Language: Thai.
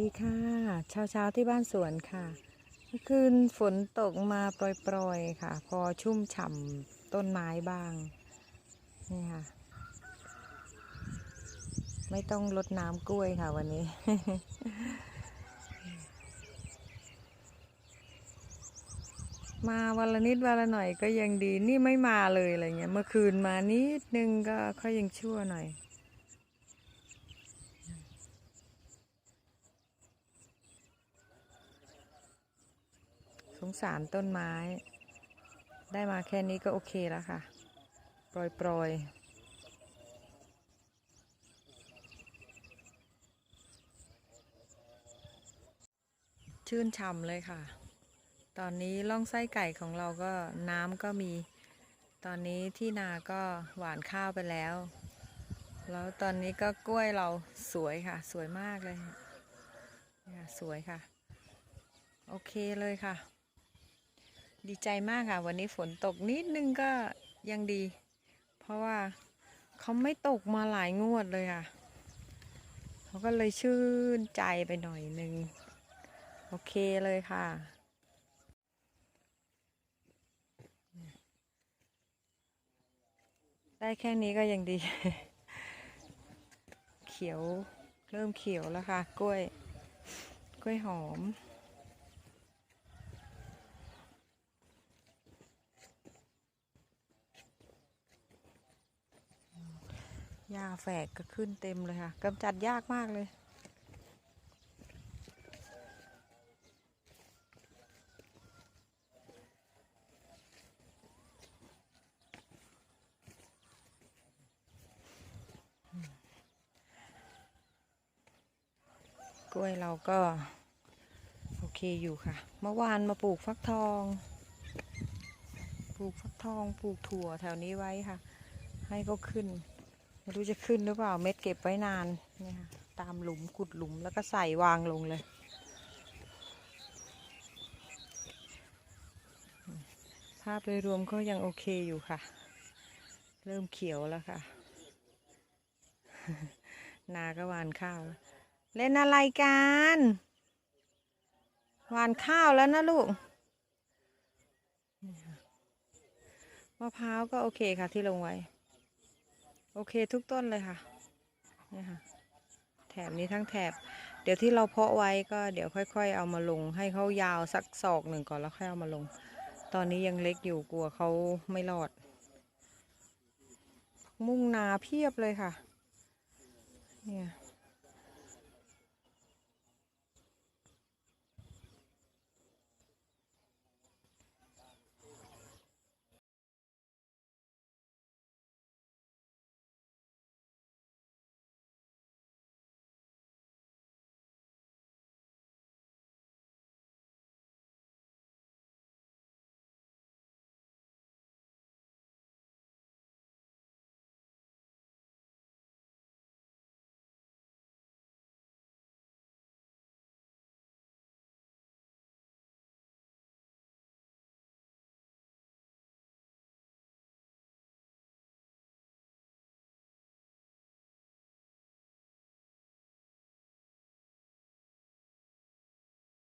ดีค่ะเช้าเช้าๆที่บ้านสวนค่ะเมื่อคืนฝนตกมาโปรยๆค่ะ พอชุ่มฉ่ำต้นไม้บ้าง นี่ค่ะ ไม่ต้องลดน้ำกล้วยค่ะวันนี้ มาวันละนิดวันละหน่อยก็ยังดี นี่ไม่มาเลยอะไรเงี้ย เมื่อคืนมานิดนึงก็ค่อยยังชั่วหน่อย สงสารต้นไม้ ได้มาแค่นี้ก็โอเคแล้วค่ะ ปล่อยปล่อยชื่นฉ่ำเลยค่ะ ตอนนี้ล่องไส้ไก่ของเราก็น้ำก็มี ตอนนี้ที่นาก็หวานข้าวไปแล้ว แล้วตอนนี้ก็กล้วยเราสวยค่ะ สวยมากเลย สวยค่ะ โอเคเลยค่ะ ดีใจมากค่ะ วันนี้ฝนตกนิดนึงก็ยังดี เพราะว่าเขาไม่ตกมาหลายงวดเลยค่ะเขาก็เลยชื่นใจไปหน่อยนึง โอเคเลยค่ะ ได้แค่นี้ก็ยังดี เขียวเริ่มเขียวแล้วค่ะ กล้วย กล้วยหอม หญ้าแฝกก็ขึ้นเต็มเลยค่ะกำจัดยากมากเลย กล้วยเราก็ โอเคอยู่ค่ะ เมื่อวานมาปลูกฟักทอง ปลูกฟักทอง ปลูกถั่วแถวนี้ไว้ค่ะ ให้เขาขึ้น ไม่รู้จะขึ้นหรือเปล่าเม็ดเก็บไว้นานเนี่ยค่ะตามหลุมขุดหลุมแล้วก็ใส่วางลงเลย ภาพโดยรวมก็ยังโอเคอยู่ค่ะ เริ่มเขียวแล้วค่ะ นาก็หวานข้าว เล่นอะไรกันหวานข้าวแล้วนะลูกมะพร้าวก็โอเคค่ะที่ลงไว้ โอเคทุกต้นเลยค่ะนี่ค่ะ แถบนี้ทั้งแถบ เดี๋ยวที่เราเพาะไว้ก็เดี๋ยวค่อย ๆ เอามาลง ให้เขายาวสักศอกหนึ่งก่อนแล้วค่อยเอามาลง ตอนนี้ยังเล็กอยู่กลัวเขาไม่รอด มุ่งนาเพียบเลยค่ะ เนี่ย